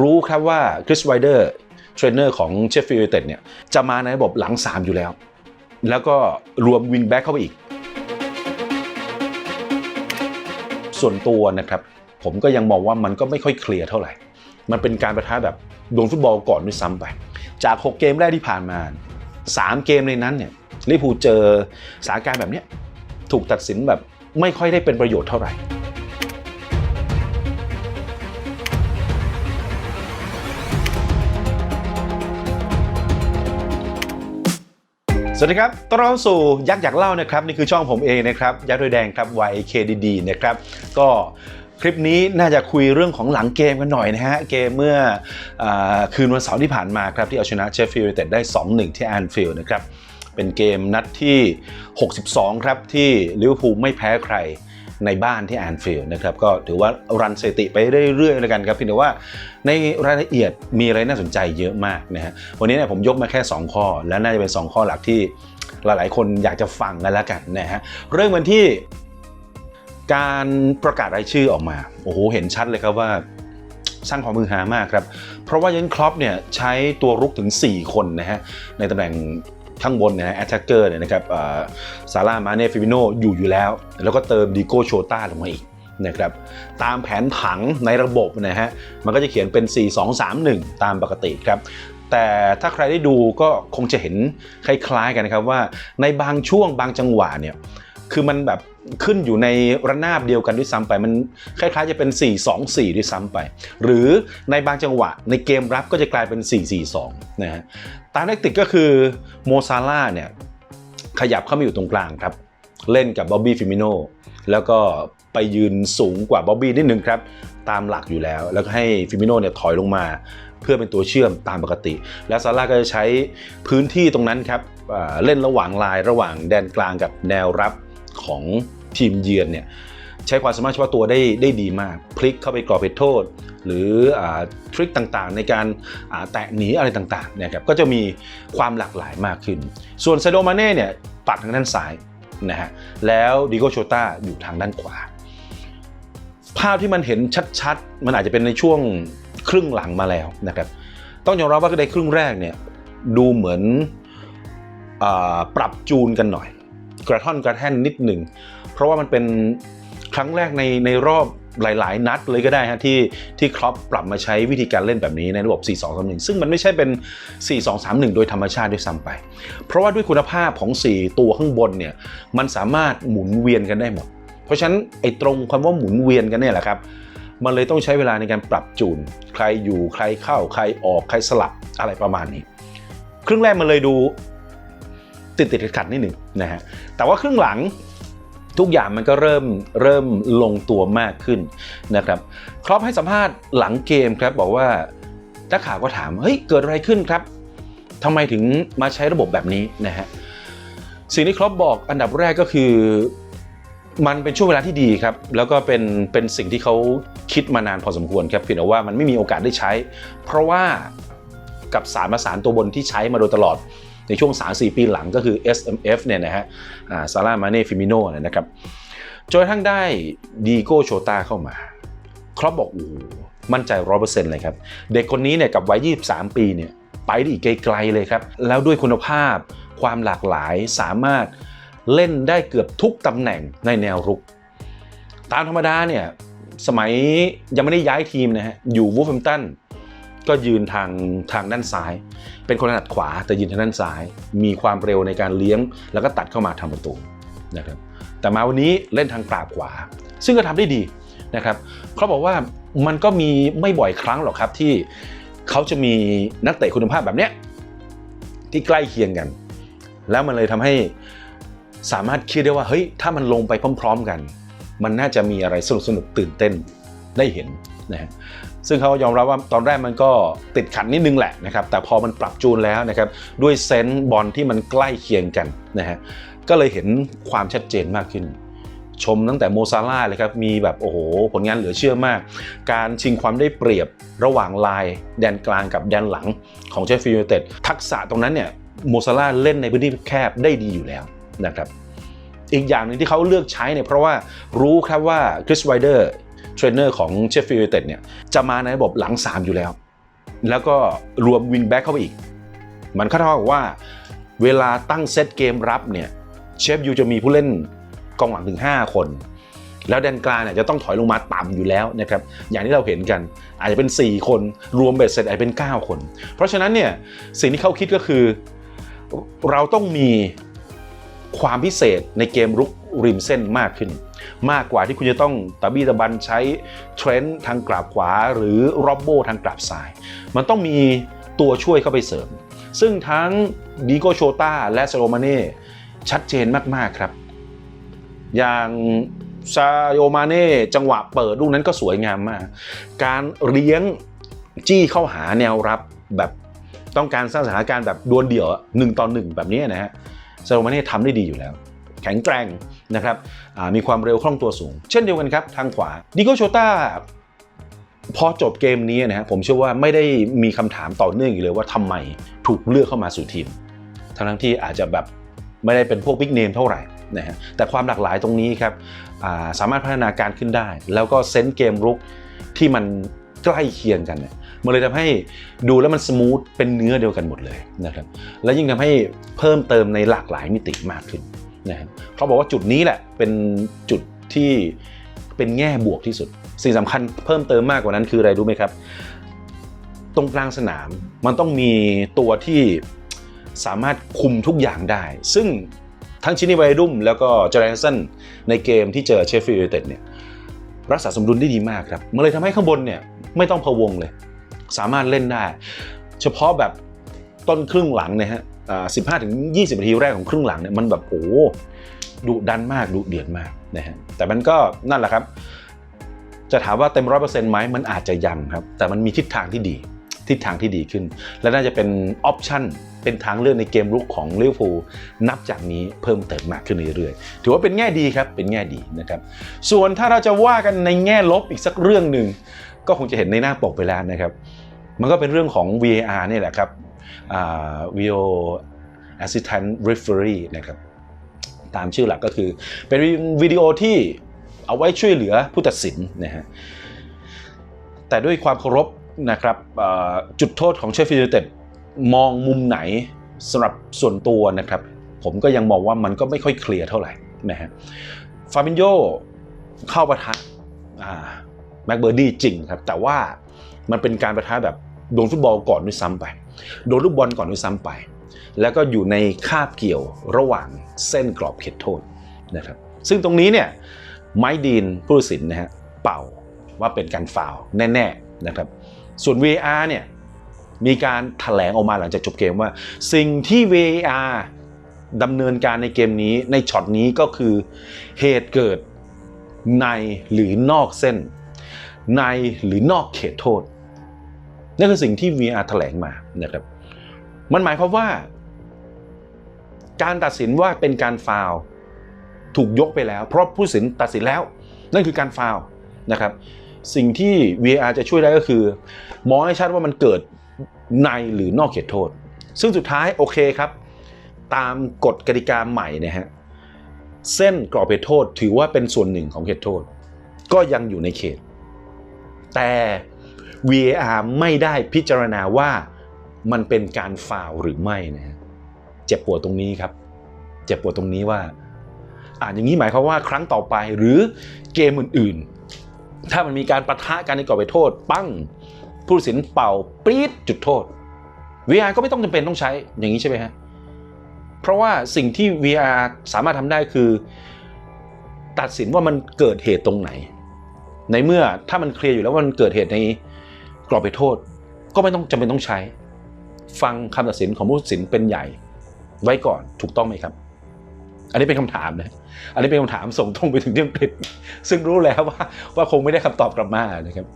รู้ครับว่าคริสไวเดอร์เทรนเนอร์ของเชฟฟิลด์เต็ดเนี่ยจะมาในระบบหลัง 3 อยู่แล้ว แล้วก็รวมวิงแบ็กเข้าไปอีก ส่วนตัวนะครับ ผมก็ยังมองว่ามันก็ไม่ค่อยเคลียร์เท่าไหร่ มันเป็นการประทะแบบโดนฟุตบอลก่อนด้วยซ้ำไป จาก 6 เกมแรกที่ผ่านมา 3 เกมในนั้นเนี่ยลิเวอร์พูลเจอสถานการณ์แบบนี้ถูกตัดสินแบบไม่ค่อยได้เป็นประโยชน์เท่าไหร่ สวัสดีครับ ต้อนรับสู่ยักษ์อยากเล่านะครับ นี่คือช่องผมเองนะครับ ยักษ์โดยแดงครับ YKDD นะครับ ก็คลิปนี้น่าจะคุยเรื่องของหลังเกมกันหน่อยนะฮะ เกมเมื่ออคืนวันเสาร์ที่ผ่านมาครับ ที่เอาชนะเชฟฟิลด์ยูไนเต็ดได้ 2-1 ที่แอนฟิลด์นะครับ เป็นเกมนัดที่ 62 ครับ ที่ลิเวอร์พูลไม่แพ้ใคร ในบ้านที่แอนฟิลด์นะครับก็ถือว่ารันสถิติไปเรื่อยๆแล้วกันครับเพียงแต่ว่าในรายละเอียดมีอะไรน่าสนใจเยอะมากนะฮะวันนี้เนี่ยผมยกมาแค่ 2 ข้อ และน่าจะเป็น 2 ข้อหลักที่หลายๆ คนอยากจะฟังกันแล้วกันนะฮะเริ่มกันที่การประกาศรายชื่อออกมาโอ้โหเห็นชัดเลยครับว่าสร้างความมือหามากครับ เพราะว่ายันครอปเนี่ยใช้ตัวรุกถึง 4 คนนะฮะในตำแหน่ง ข้างบนเนี่ยนะแอตแทกเกอร์เนี่ยนะครับซาร่ามาเน่ฟิบิโนอยู่อยู่แล้ว แล้วก็เติมดิโก้โชต้าลงมาอีกนะครับตามแผนผังในระบบนะฮะมันก็จะเขียนเป็น 4-2-3-1 ตามปกติครับแต่ถ้าใครได้ดูก็คงจะเห็นคล้ายๆกันนะครับว่าในบางช่วงบางจังหวะเนี่ยคือมันแบบ ขึ้นอยู่ในระนาบเดียวกันด้วยซ้ำไป มันคล้ายๆจะเป็น 4-2-4 ด้วยซ้ำไป หรือในบางจังหวะในเกมรับก็จะกลายเป็น 4-4-2 นะฮะตามแทคติกก็คือโมซาร่าเนี่ยขยับเข้ามาอยู่ตรงกลางครับ เล่นกับบ๊อบบี้ฟิมิโนแล้วก็ไปยืนสูงกว่าบ๊อบบี้นิดนึงครับตามหลักอยู่แล้ว แล้วก็ให้ฟิมิโนเนี่ยถอยลงมา เพื่อเป็นตัวเชื่อมตามปกติ แล้วซาร่าก็จะใช้พื้นที่ตรงนั้นครับเล่นระหว่างลายระหว่างแดนกลางกับแนวรับของ ทีมเยือนเนี่ยใช้ความสามารถเฉพาะตัวได้ได้ดีมาก พลิกเข้าไปกรอบเพชรโทษ หรืออทริคต่างๆ ในการแตะหนีอะไรต่างๆเนี่ยครับก็จะมีความหลากหลายมากขึ้น ส่วนเซโดมาเน่เนี่ยปัดทางด้านซ้ายนะฮะแล้วดิโกโชต้าอยู่ทางด้านขวา ภาพที่มันเห็นชัดๆ มันอาจจะเป็นในช่วงครึ่งหลังมาแล้วนะครับต้องยอมรับว่าในครึ่งแรกเนี่ยดูเหมือนอปรับจูนกันหน่อย กระท่อนกระแท่นนิดหนึ่ง เพราะว่ามันเป็นครั้งแรกในในรอบหลาย ๆ นัดเลยก็ได้ฮะที่ที่ครอปปรับมาใช้วิธีการเล่นแบบนี้ในระบบ 4-2-3-1 ซึ่งมันไม่ใช่เป็น 4-2-3-1 โดยธรรมชาติด้วยซ้ำไป เพราะว่าด้วยคุณภาพของ 4 ตัวข้างบนเนี่ยมันสามารถหมุนเวียนกันได้หมด เพราะฉะนั้นไอ้ตรงคำว่าหมุนเวียนกันเนี่ยแหละครับ มันเลยต้องใช้เวลาในการปรับจูน ใครอยู่ใครเข้าใครออกใครสลับอะไรประมาณนี้ ครึ่งแรกมันเลยดู ติดติดขัดนิดหนึ่งนะฮะแต่ว่าครึ่งหลังทุกอย่างมันก็เริ่มเริ่มลงตัวมากขึ้นนะครับครอปให้สัมภาษณ์หลังเกมครับบอกว่านักข่าวก็ถามเฮ้ยเกิดอะไรขึ้นครับทำไมถึงมาใช้ระบบแบบนี้นะฮะสิ่งที่ครอปบอกอันดับแรกก็คือมันเป็นช่วงเวลาที่ดีครับ แล้วก็เป็นเป็นสิ่งที่เขาคิดมานานพอสมควรครับเพียงแต่ว่ามันไม่มีโอกาสได้ใช้ เพราะว่ากับสารประสานตัวบนที่ใช้มาโดยตลอด ในช่วง 3-4 ปีหลังก็คือ SMF เนี่ยนะฮะซาร่ามาเน่ฟิมิโน่นะครับจนทั่งได้ดีโก้โชตาเข้ามาครอปบอกโอ้โหมั่นใจร้อยเปอร์เซ็นต์เลยครับ เด็กคนนี้เนี่ยกับวัย 23 ปีเนี่ยไปได้อีกไกลๆเลยครับ แล้วด้วยคุณภาพความหลากหลายสามารถเล่นได้เกือบทุกตำแหน่งในแนวรุก ตามธรรมดาเนี่ยสมัยยังไม่ได้ย้ายทีมนะฮะอยู่วูฟแฮมตัน ก็ยืนทางทางด้านซ้าย เป็นคนถนัดขวาแต่ยืนทางด้านซ้าย มีความเร็วในการเลี้ยง แล้วก็ตัดเข้ามาทำประตูนะครับแต่มาวันนี้เล่นทางกราบขวา ซึ่งก็ทำได้ดีนะครับเขาบอกว่ามันก็มีไม่บ่อยครั้งหรอกครับที่เขาจะมีนักเตะคุณภาพแบบเนี้ยที่ใกล้เคียงกัน แล้วมันเลยทำให้สามารถคิดได้ว่าเฮ้ยถ้ามันลงไปพร้อม ๆ กัน มันน่าจะมีอะไรสนุกสนุกๆตื่นเต้นได้เห็นนะฮะ ซึ่งเขายอมรับว่าตอนแรกมันก็ติดขัดนิดนึงแหละนะครับแต่พอมันปรับจูนแล้วนะครับด้วยเซนส์บอลที่มันใกล้เคียงกันนะฮะก็เลยเห็นความชัดเจนมากขึ้น ชมตั้งแต่โมซาร่าเลยครับ มีแบบโอ้โห ผลงานเหลือเชื่อมาก การชิงความได้เปรียบระหว่างลายแดนกลางกับแดนหลังของเชฟฟิลด์ยูไนเต็ดทักษะตรงนั้นเนี่ยโมซาร่าเล่นในพื้นที่แคบได้ดีอยู่แล้วนะครับอีกอย่างหนึ่งที่เขาเลือกใช้เนี่ยเพราะว่ารู้ครับว่าคริสไวเดอร์ เทรนเนอร์ของเชฟฟิลด์เต็ดเนี่ยจะมาในระบบหลัง 3 อยู่แล้ว แล้วก็รวมวิงแบ็กเข้าไปอีก มันก็เท่ากับว่าเวลาตั้งเซตเกมรับเนี่ยเชฟยูจะมีผู้เล่นกองหลังถึง 5 คน แล้วแดนกลางเนี่ยจะต้องถอยลงมาต่ำอยู่แล้วนะครับอย่างที่เราเห็นกันอาจจะเป็น 4 คนรวมเบ็ดเสร็จอาจจะเป็น 9 คน เพราะฉะนั้นเนี่ยสิ่งที่เขาคิดก็คือเราต้องมีความพิเศษในเกมรุกริมเส้นมากขึ้น มากกว่าที่คุณจะต้องตะบี้ตะบันใช้เทรนด์ทางกราบขวา หรือร็อบโบทางกราบซ้าย มันต้องมีตัวช่วยเข้าไปเสริม ซึ่งทั้งดิโกโชตาและเซโรมาเน่ชัดเจนมาก ๆ ครับ อย่างซาโยมาเน่จังหวะเปิดลูกนั้นก็สวยงามมาก การเลี้ยงจี้เข้าหาแนวรับแบบต้องการสร้างสถานการณ์แบบดวลเดี่ยวหนึ่งต่อหนึ่งแบบนี้นะฮะซาโยมาเน่ทำได้ดีอยู่แล้ว แข็งแกร่ง นะครับมีความเร็วคล่องตัวสูง เช่นเดียวกันครับ ทางขวาดิโกโชตาพอจบเกมนี้นะฮะผมเชื่อว่าไม่ได้มีคำถามต่อเนื่องอีกเลยว่าทำไมถูกเลือกเข้ามาสู่ทีม ทั้งที่อาจจะแบบไม่ได้เป็นพวกบิ๊กเนมเท่าไหร่นะฮะแต่ความหลากหลายตรงนี้ครับาสามารถพัฒนาการขึ้นได้ แล้วก็เซนส์เกมรุกที่มันใกล้เคียงกันเนี่ยมันเลยทำให้ดูแล้วมันสมูทเป็นเนื้อเดียวกันหมดเลยนะครับและยิ่งทำให้เพิ่มเติมในหลากหลายมิติมากขึ้น นะครับเขาบอกว่าจุดนี้แหละเป็นจุดที่เป็นแง่บวกที่สุด สิ่งสำคัญเพิ่มเติมมากกว่านั้นคืออะไรรู้ไหมครับ ตรงกลางสนามมันต้องมีตัวที่สามารถคุมทุกอย่างได้ ซึ่งทั้งชินิไวดุมแล้วก็เจอร์แรนสันในเกมที่เจอเชฟฟิลด์ยูไนเต็ดเนี่ยรักษาสมดุลได้ดีมากครับ มันเลยทำให้ข้างบนเนี่ยไม่ต้องพะวงเลย สามารถเล่นได้ เฉพาะแบบต้นครึ่งหลังเนี่ยฮะ สิบห้าถึงยี่สิบนาทีแรกของครึ่งหลังเนี่ยมันแบบโอ้ดุดันมากดุเดือดมากนะฮะแต่มันก็นั่นแหละครับ จะถามว่าเต็มร้อยเปอร์เซ็นต์ไหมมันอาจจะยังครับ แต่มันมีทิศทางที่ดี ทิศทางที่ดีขึ้น และน่าจะเป็นออปชั่นเป็นทางเลือกในเกมรุกของลิเวอร์พูลนับจากนี้เพิ่มเติมมากขึ้นเรื่อยๆ ถือว่าเป็นแง่ดีครับเป็นแง่ดีนะครับส่วนถ้าเราจะว่ากันในแง่ลบอีกสักเรื่องหนึ่งก็คงจะเห็นในหน้าปกไปแล้วนะครับ มันก็เป็นเรื่องของ VAR นี่แหละครับ Video Assistant Referee นะครับตามชื่อหลักก็คือเป็นวิดีโอที่เอาไว้ช่วยเหลือผู้ตัดสินนะฮะแต่ด้วยความเคารพนะครับจุดโทษของเชฟฟิลด์เต็ดมองมุมไหนสำหรับส่วนตัวนะครับ ผมก็ยังมองว่ามันก็ไม่ค่อยเคลียร์เท่าไหร่นะฮะฟาบินโยเข้าประทะแม็กเบอร์ดี้จริงครับ แต่ว่ามันเป็นการประทะแบบโดนฟุตบอลก่อนด้วยซ้ำไป โดนลูกบอลก่อนด้วยซ้ำไป แล้วก็อยู่ในคาบเกี่ยวระหว่างเส้นกรอบเขตโทษนะครับ ซึ่งตรงนี้เนี่ยไมค์ดีนผู้ตัดสินนะฮะเป่าว่าเป็นการฟาวแน่ๆนะครับ ส่วน VAR เนี่ยมีการถแถลงออกมาหลังจากจบเกมว่า สิ่งที่ VAR ดำเนินการในเกมนี้ในช็อตนี้ก็คือเหตุเกิดในหรือนอกเส้น ในหรือนอกเขตโทษ นั่นคือสิ่งที่ VR แถลงมานะครับ มันหมายความว่า การตัดสินว่าเป็นการฟาวถูกยกไปแล้ว เพราะผู้สินตัดสินแล้ว นั่นคือการฟาวนะครับ สิ่งที่ VR จะช่วยได้ก็คือ มองให้ชัดว่ามันเกิดในหรือนอกเขตโทษ ซึ่งสุดท้ายโอเคครับ ตามกฎกติกาใหม่นะฮะเส้นกรอบเขตโทษถือว่าเป็นส่วนหนึ่งของเขตโทษ ก็ยังอยู่ในเขต แต่ VAR ไม่ได้พิจารณาว่ามันเป็นการฟาวหรือไม่นะเจ็บปวดตรงนี้ครับ เจ็บปวดตรงนี้ว่าอ่านอย่างนี้หมายความว่าครั้งต่อไปหรือเกมอื่นๆ ถ้ามันมีการประทะกันในกรอบเขตโทษ ปั้งผู้ตัดสินเป่าปี๊ดจุดโทษ VR ก็ไม่ต้องจำเป็นต้องใช้อย่างนี้ใช่ไหมฮะเพราะว่าสิ่งที่ VR สามารถทำได้คือ ตัดสินว่ามันเกิดเหตุตรงไหน ในเมื่อถ้ามันเคลียร์อยู่แล้วว่ามันเกิดเหตุใน กรอบเขตโทษ ก็ไม่ต้องจำเป็นต้องใช้ ฟังคำตัดสินของผู้ตัดสินเป็นใหญ่ ไว้ก่อนถูกต้องไหมครับ อันนี้เป็นคำถามนะอันนี้เป็นคำถามส่งตรงไปถึงที่องกฤษซึ่งรู้แล้วว่าว่าคงไม่ได้คำตอบกลับมานะครับ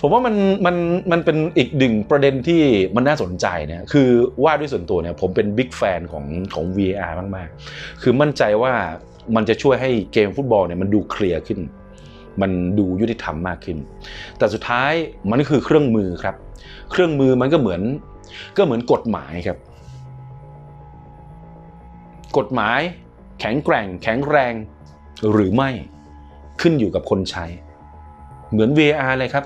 ผมว่ามันมันมันเป็นอีกหนึ่งประเด็นที่มันน่าสนใจนะคือว่าด้วยส่วนตัวเนี่ยผมเป็นบิ๊กแฟนของของ VAR มาก ๆ คือมั่นใจว่ามันจะช่วยให้เกมฟุตบอลเนี่ยมันดูเคลียร์ขึ้น มันดูยุติธรรมมากขึ้น แต่สุดท้ายมันก็คือเครื่องมือครับ เครื่องมือมันก็เหมือนก็เหมือนกฎหมายครับ กฎหมายแข็งแกร่ง แข็งแรงหรือไม่ขึ้นอยู่กับคนใช้ เหมือน VR เลยครับ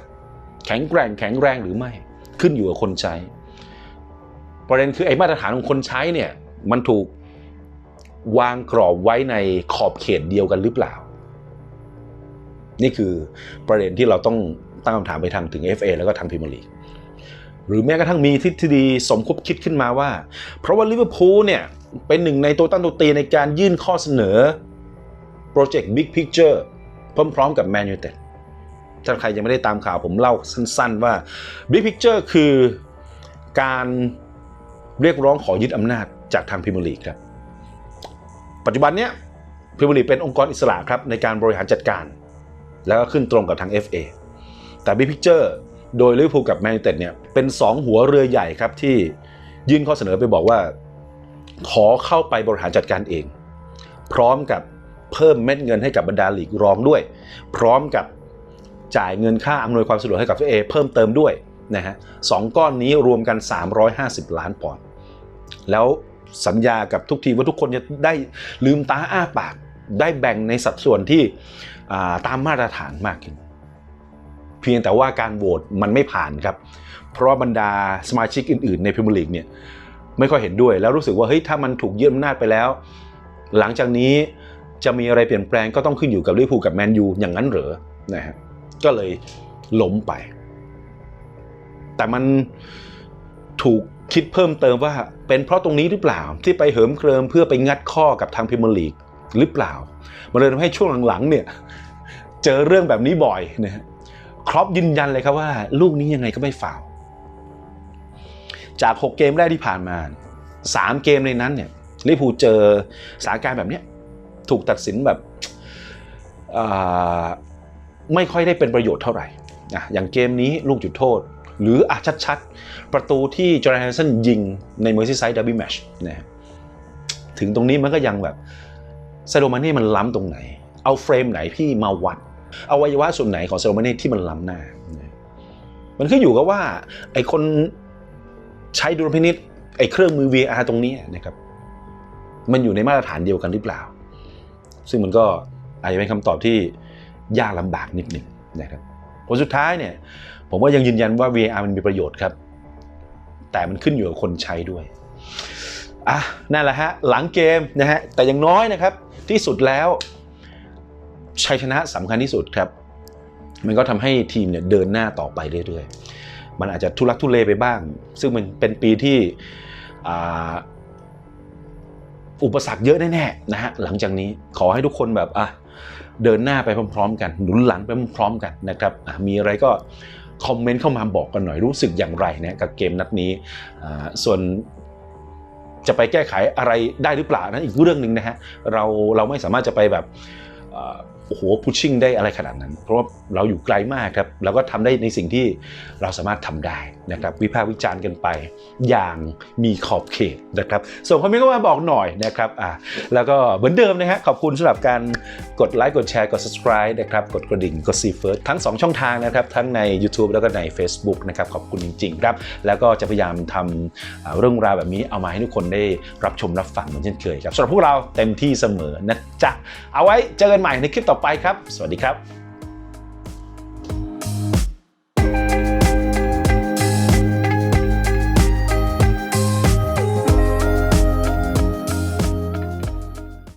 แข็งแกร่งแข็งแรงหรือไม่ขึ้นอยู่กับคนใช้ ประเด็นคือไอ้มาตรฐานของคนใช้เนี่ยมันถูกวางกรอบไว้ในขอบเขตเดียวกันหรือเปล่า นี่คือประเด็นที่เราต้องตั้งคำถามไปทางถึง FA แล้วก็ทางพรีเมียร์ลีกหรือแม้กระทั่งมีทฤษฎีสมคบคิดขึ้นมาว่า เพราะว่าลิเวอร์พูลเนี่ย เป็นหนึ่งในตัวตั้งตัวตีในการยื่นข้อเสนอโปรเจกต์ Big Picture พร้อมๆกับ Man United ถ้าใครยังไม่ได้ตามข่าวผมเล่าสั้นๆว่า Big Picture คือการเรียกร้องขอยึดอำนาจจากทางพรีเมียร์ลีครับ ปัจจุบันเนี้ยพรีเมียร์ลีเป็นองค์กรอิสระครับในการบริหารจัดการ แล้วก็ขึ้นตรงกับทาง FA แต่ Big Picture โดยลิเวอร์พูลกับแมนยูเต็ดเนี่ยเป็น 2 หัวเรือใหญ่ครับที่ยื่นข้อเสนอไปบอกว่า ขอเข้าไปบริหารจัดการเอง พร้อมกับเพิ่มเม็ดเงินให้กับบรรดาลีกรองด้วย พร้อมกับจ่ายเงินค่าอำนวยความสะดวกให้กับ FA เพิ่มเติมด้วยนะฮะสองก้อนนี้รวมกัน 350 ล้านปอนด์แล้วสัญญากับทุกทีมว่าทุกคนจะได้ลืมตาอ้าปาก ได้แบ่งในสัดส่วนที่ตามมาตรฐานมากขึ้น เพียงแต่ว่าการโหวตมันไม่ผ่านครับ เพราะบรรดาสมาชิกอื่นๆ ในพรีเมียร์ลีกเนี่ยไม่ค่อยเห็นด้วย แล้วรู้สึกว่าเฮ้ยถ้ามันถูกยึดอำนาจไปแล้ว หลังจากนี้จะมีอะไรเปลี่ยนแปลงก็ต้องขึ้นอยู่กับลิเวอร์พูลกับแมนยูอย่างนั้นเหรอนะฮะก็เลยล้มไป แต่มันถูกคิดเพิ่มเติมว่าเป็นเพราะตรงนี้หรือเปล่าที่ไปเหิมเกริมเพื่อไปงัดข้อกับทางพรีเมียร์ลีก หรือเปล่า มันเลยทำให้ช่วงหลังๆเนี่ยเจอเรื่องแบบนี้บ่อยนะฮะครอปยืนยันเลยครับว่า ลูกนี้ยังไงก็ไม่ฟาวจาก 6 เกมแรกที่ผ่านมา 3 เกมในนั้นเนี่ยลิเวอร์พูเจอสถานการณ์แบบนี้ถูกตัดสินแบบไม่ค่อยได้เป็นประโยชน์เท่าไหร่นะอย่างเกมนี้ลูกจุดโทษ หรืออะชัดๆ ประตูที่จอร์แดนแฮนสันยิงในเมอร์ซีไซด์ดับบิ e แมชนะฮะถึงตรงนี้มันก็ยังแบบ เซโดมาเน่มันล้ำตรงไหน เอาเฟรมไหนที่มาวัดอวัยวะส่วนไหนของเซโดมาเน่ที่มันล้ำหน้า มันขึ้นอยู่กับว่าไอ้คนใช้ดุลพินิษไอ้เครื่องมือ VR ตรงนี้นะครับ มันอยู่ในมาตรฐานเดียวกันหรือเปล่า ซึ่งมันก็อาจจะเป็นคำตอบที่ยากลำบากนิดหนึ่งนะครับผลสุดท้ายเนี่ย ผมก็ยังยืนยันว่า VR มันมีประโยชน์ครับ แต่มันขึ้นอยู่กับคนใช้ด้วยอะนั่นแหละฮะ หลังเกมนะฮะ แต่อย่างน้อยนะครับ ที่สุดแล้ว ชัยชนะสำคัญที่สุดครับ มันก็ทำให้ทีมเนี่ยเดินหน้าต่อไปเรื่อยๆ มันอาจจะทุลักทุเลไปบ้าง ซึ่งมันเป็นปีที่ออุปสรรคเยอะแน่ๆนะฮะหลังจากนี้ขอให้ทุกคนแบบอะเดินหน้าไปพร้อมๆ กัน หนุนหลังไปพร้อมๆ กันนะครับมีอะไรก็คอมเมนต์เข้ามาบอกกันหน่อยรู้สึกอย่างไรนะกับเกมนัดนี้ ส่วน จะไปแก้ไขอะไรได้หรือเปล่านั้นอีกเรื่องหนึ่งนะฮะเราเราไม่สามารถจะไปแบบ โอ้โหพุชชิ่งได้อะไรขนาดนั้น เพราะว่าเราอยู่ไกลมากครับเราก็ทำได้ในสิ่งที่เราสามารถทำได้นะครับวิพากษ์วิจารณ์กันไป อย่างมีขอบเขตนะครับส่งคอมเมนต์เข้ามาบอกหน่อยนะครับอ่าแล้วก็เหมือนเดิมนะฮะขอบคุณสำหรับการกดไลค์กดแชร์กด subscribe นะครับกดกระดิ่งกด see first ทั้ง 2 ช่องทางนะครับทั้งใน YouTube แล้วก็ใน Facebook นะครับขอบคุณจริงๆครับแล้วก็จะพยายามทำอ่าเรื่องราวแบบนี้เอามาให้ทุกคนได้รับชมรับฟังเหมือนเช่นเคยครับสำหรับพวกเราเต็มที่เสมอนะจ๊ะเอาไว้เจอกันใหม่ในคลิปต่อไปครับ สวัสดีครับ